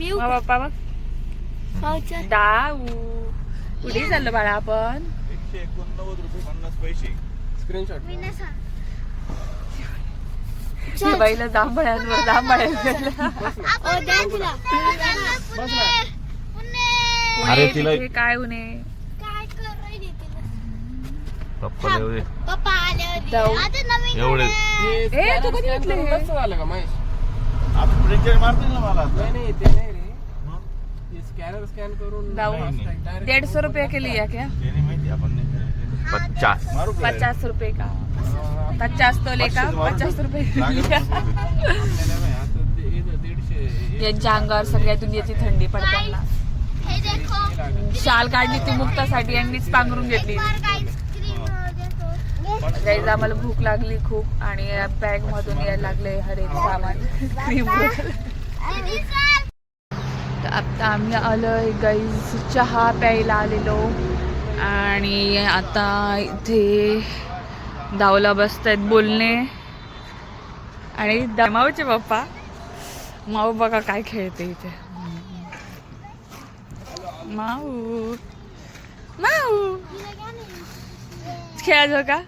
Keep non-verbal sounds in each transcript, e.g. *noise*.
मग पप्पा बघ डाऊ कुठे चाललो बाळा आपण एकशे एकोणनव्वद रुपये पन्नास पैसे स्क्रीनशॉट बाईला जांभळ्यांवर जांभळ्यांवर अरे तिला- तिथे काय उन्हे काय तिला? पप्पा एवढे पप्पा आले होते जाऊ. आता नवीन एवढे ए तू कधी घेतले? आलं का महेश आता मारतील ना मला आता नाही नाही ते नाही रे मग? हे स्कॅनर स्कॅन करून जाऊ. डेढ़ सौ रुपये के लिए क्या ते नाही माहिती आपण नाही करायचं. पचास मारू का? पचास रुपये का पचास तोले का पचास का? रुपये लागेल का? पचास रुपये. *laughs* आपल्याला नाही, आता ते- हे दीडशे यांच्या अंगावर सगळ्या दुनियाची थंडी पडताना हे देखो शाल काढली ती मुक्तासाठी यांनीच पांघरून घेतली बार गाइस क्रीम देखो गाईज आम्हाला भूक लागली खूप आणि बॅग मधून यायला लागले हर एक सामान क्रीम तर आता आम्ही आलोय गाईज चहा प्यायला आलेलो. आणि आता इथे दावला बसत आहेत बोलणे. आणि दमावचे पप्पा. माऊ बघा काय खेळते इथे. माऊ. माऊ. खेळायचं का?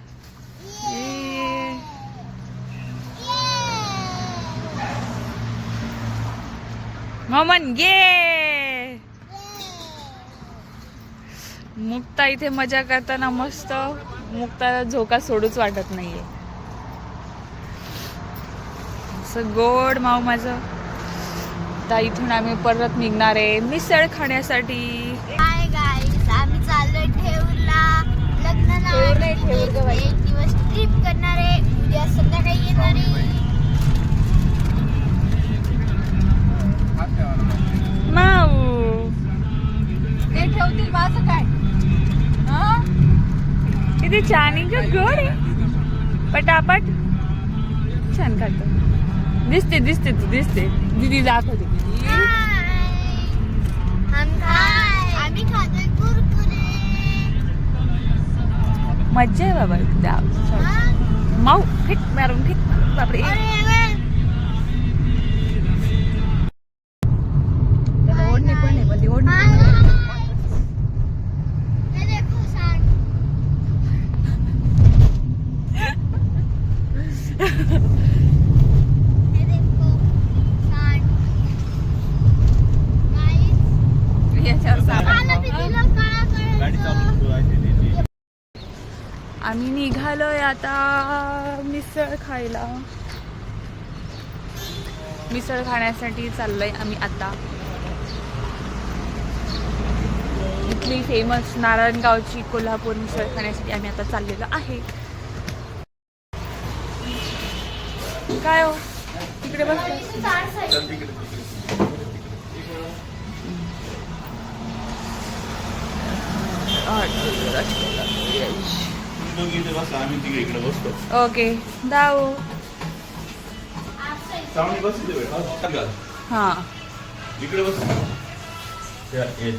मामन ये! मुक्ता इथे मजा करताना मस्त मुक्ताला झोका सोडूच वाटत नाहीये. असं गोड माव माझं. आता इथून आम्ही परत निघणार आहे मिसळ खाण्यासाठी हाय गाइस आम्ही चाललोय ठेवला लग्न ठेऊर नाही, ठेऊर एक गं बाई. एक दिवस ट्रिप करणार आहे उद्या संध्याकाळी येणार आहे हात ठेवायला पाहिजे. माऊ. ते ठेवतील माझं काय? किती छान आहे गं, गोड आहे. पटापट. छान खात दिसते दिसते तू दिसते. दिदी दाखवते मज्जा आहे बाबा हा? माऊ फिट मारून फिट मारून बापरे. त्याला ओढणी पण आहे ती ओढणी. आम्ही निघालोय आता मिसळ खायला. मिसळ खाण्यासाठी चाललोय आम्ही आता. इथली फेमस नारायणगावची कोल्हापूर मिसळ खाण्यासाठी आम्ही आता चाललेलो आहे. काय हो? तिकडे बस चल तिकडे. तुम्ही दोघी इथे बसा आम्ही तिघे इकडे बसतो. ओके घाल. हा. इकडे बस. या, ये, ये.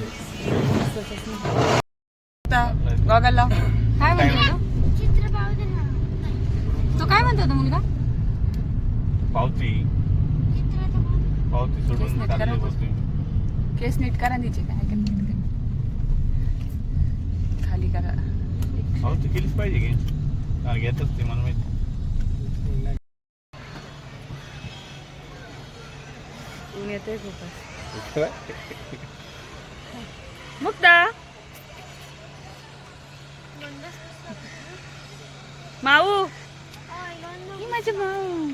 गॉगल लाव काय म्हणतो चित्र पाहू दे ना तो काय म्हणतो तो मुलगा? पावती. पावती सोडून केस नीट करा. तिचे. काय नीट करा. करा पावती केलीच पाहिजे की हा, घेतच ते मला माहिती ऊन येते खूपच मुक्ता माऊ. ही माझी माऊ.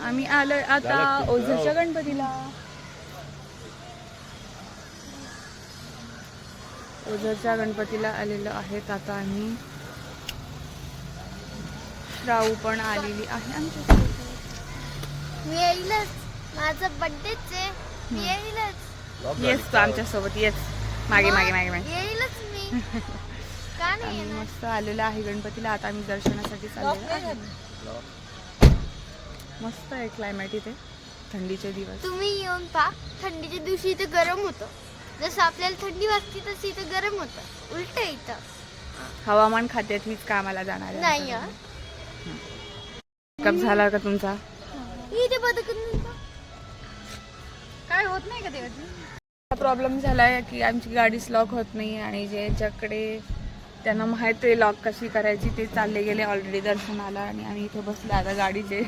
आम्ही आलोय आता? ओझरच्या गणपतीला ओझरच्या गणपतीला आलेलो आहेत. आता आम्ही श्राऊ पण आलेली आहे आमच्या मी येईलच. माझा बर्थडेच आहे येईलच. येस तू आमच्यासोबत. येस मागे मागे मागे मागे. येईलच मी. का नाही मस्त आलेलो आहे गणपतीला. आता आम्ही दर्शनासाठी चाललेलो आहे. मस्त आहे क्लायमेट इथे. थंडीचे दिवस. तुम्ही येऊन पा थंडीच्या दिवशी इथे गरम होतं. जसं आपल्याला थंडी वाजते तसं इथे गरम होतं. उलट इथं. हवामान खात्यात हीच कामाला जाणार आहे नाही हं. कप झाला का तुमचा? इथे बदक काय होत नाही का ते प्रॉब्लेम झाला आहे की आमची गाडीच लॉक होत नाही आणि ज्याच्याकडे त्यांना माहीत आहे लॉक कशी करायची ते चालले गेले ऑलरेडी दर्शनाला आणि आम्ही इथे बसले आता गाडीचे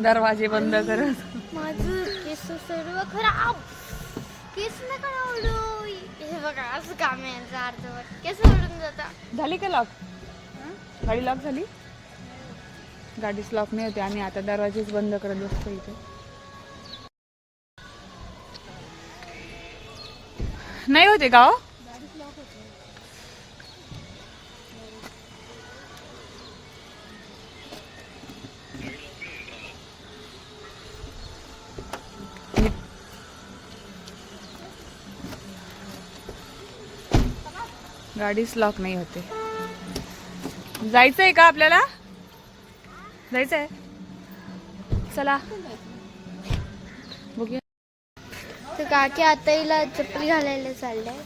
दरवाजे बंद करत. माझं केस सर्व खराब. केस नका ओढू हे बघा असं काम आहे यांचं अर्धवट. केस ओढून जाता. झाली का लॉक गाडी लॉक झाली? गाडीच लॉक नाही होते आम्ही आता दरवाजेच बंद करत बसतो इथे. नाही होते का गाडीच लॉक नाही होते. जायचंय का आपल्याला? जायचंय. चला. बघूया. तर काकी आता हिला चप्पल घालायला चाललंय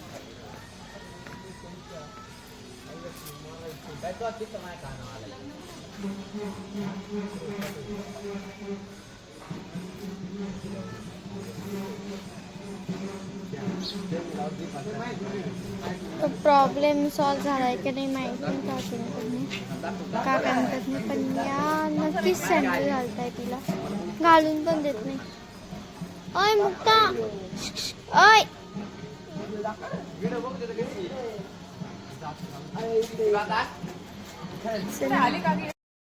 प्रॉब्लेम सॉल्व झालाय की नाही माहिती नाही काकींकडून का काय म्हणतात नाही पण या नक्कीच सँडल आहे तिला. घालून पण देत नाही. अय मुक्ता! अय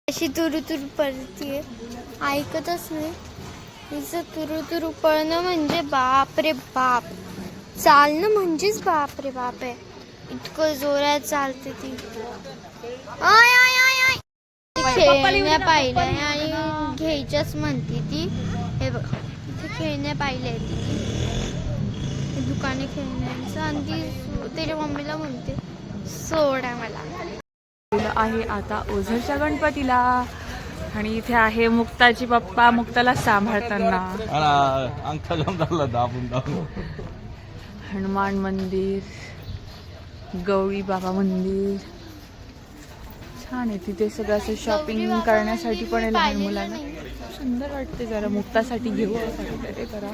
अशी तुरु तुरु पळतीये ऐकतच नाही. तिचं तुरु तुरु पळणं म्हणजे बाप रे बाप. चालणं म्हणजेच बाप रे बाप आहे. इतकं जोरात चालते ती. आय आय आय आय. ती खेळण्या पाहिल्या आणि घ्यायच्याच म्हणते ती. हे बघ इथे खेळण्या पाहिल्या ती दुकाने खेळण्यांचं आणि ती त्याच्या मम्मीला म्हणते सोडा मला. आहे आता ओझरच्या गणपतीला. आणि इथे आहे मुक्ताची पप्पा मुक्ताला सांभाळताना. दाबून. हनुमान मंदिर गौरी बाबा मंदिर. छान आहे तिथे सगळं असं शॉपिंग करण्यासाठी पण आहे लहान मुलांना. सुंदर वाटते जरा मुक्तासाठी घेऊ काहीतरी जरा.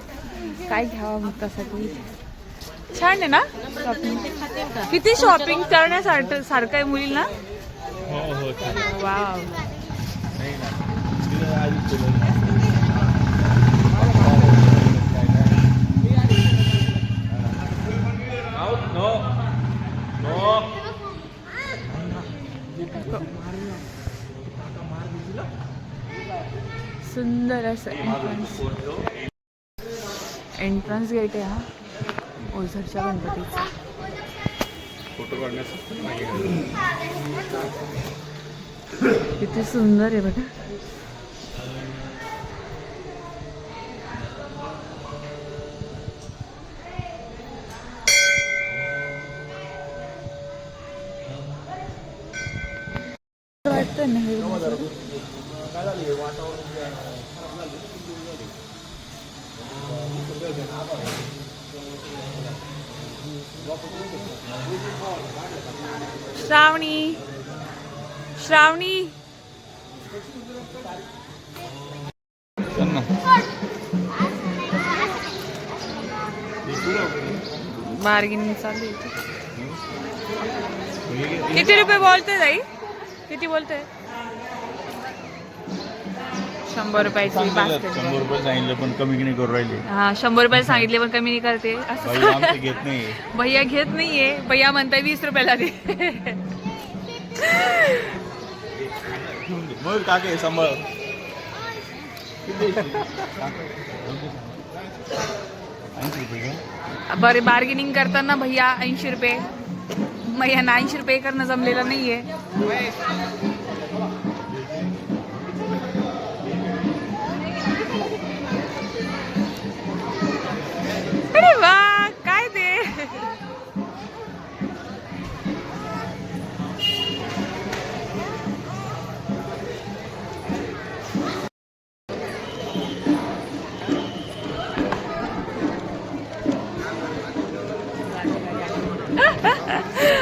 काय घ्यावं मुक्तासाठी? छान आहे ना शॉपिंग किती शॉपिंग करण्यासारखं सारखं आहे मुलींना? हो हो. वाव नाही ना. तिथं आधीच केलं ना. Out, no. No. असं एंट्रन्स एंट्रन्स गेट आहे हा. ओझरच्या गणपतीचा. फोटो काढण्यासाठी किती सुंदर आहे बघा. श्रावणी श्रावणी बार्गेनिंग चालू आहे इथे. किती रुपये बोलते ताई किती बोलते शंभर रुपयाची शंभर. रुपये सांगितलं पण कमी नाही करू राहिले? हा शंभर रुपये सांगितले पण कमी नाही करते. बाई असं आमचे घेत नाही भैया घेत नाहीये. भैया म्हणताय वीस रुपयाला दे. मग काके सांभाळ. ऐंशी रुपये का? बरे बार्गेनिंग करताना भैया ऐंशी रुपये. भैया ऐंशी रुपये करणं जमलेलं नाहीये. अरे वा काय ते?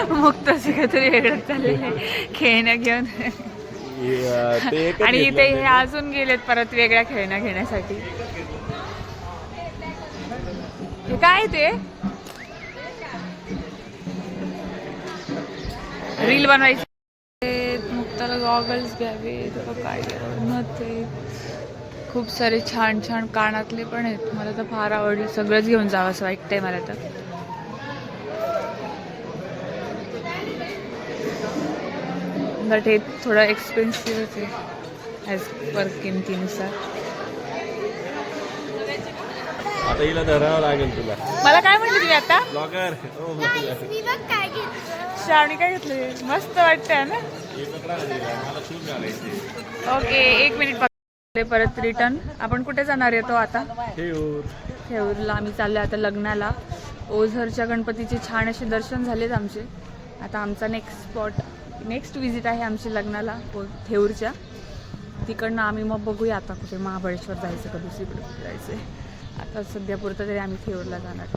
मुक्त काहीतरी वेगळं चाललेलं आहे खेळण्या घेऊन. आणि इथे हे अजून गेलेत परत वेगळ्या खेळण्या घेण्यासाठी. काय ते? रील बनवायची. मुक्ताला गॉगल्स घ्यावे काय ते. खूप सारे छान छान कानातले पण आहेत. मला तर फार आवडले. सगळंच घेऊन जावं असं वाटतंय मला तर. बट हे थोडं एक्सपेन्सिव्हच आहे. ॲज पर किमतीनुसार. आता हिला धरावं लागेल तुला. मला काय म्हणते तुम्ही आता? ब्लॉगर हो ब्लॉगर मी बघ काय घेतलं. श्रावणी काय घेतलं? मस्त वाटतंय ना? हे पकडा ना तिला. मला शूज घालायचे ओके एक मिनिट बघ. परत रिटर्न आपण कुठे जाणार येतो आता? हे हो. थेऊरला आम्ही चाललो आता लग्नाला. ओझरच्या गणपतीचे छान असे दर्शन झालेत आमचे. आता आमचा नेक्स्ट स्पॉट नेक्स्ट विजिट आहे आमची लग्नाला ओ थेऊरच्या तिकडनं आम्ही मग बघूया आता कुठे महाबळेश्वर जायचं का दुसरीकडे कुठे जायचं आता सध्या पुरतं तरी आम्ही थेऊरला जाणार.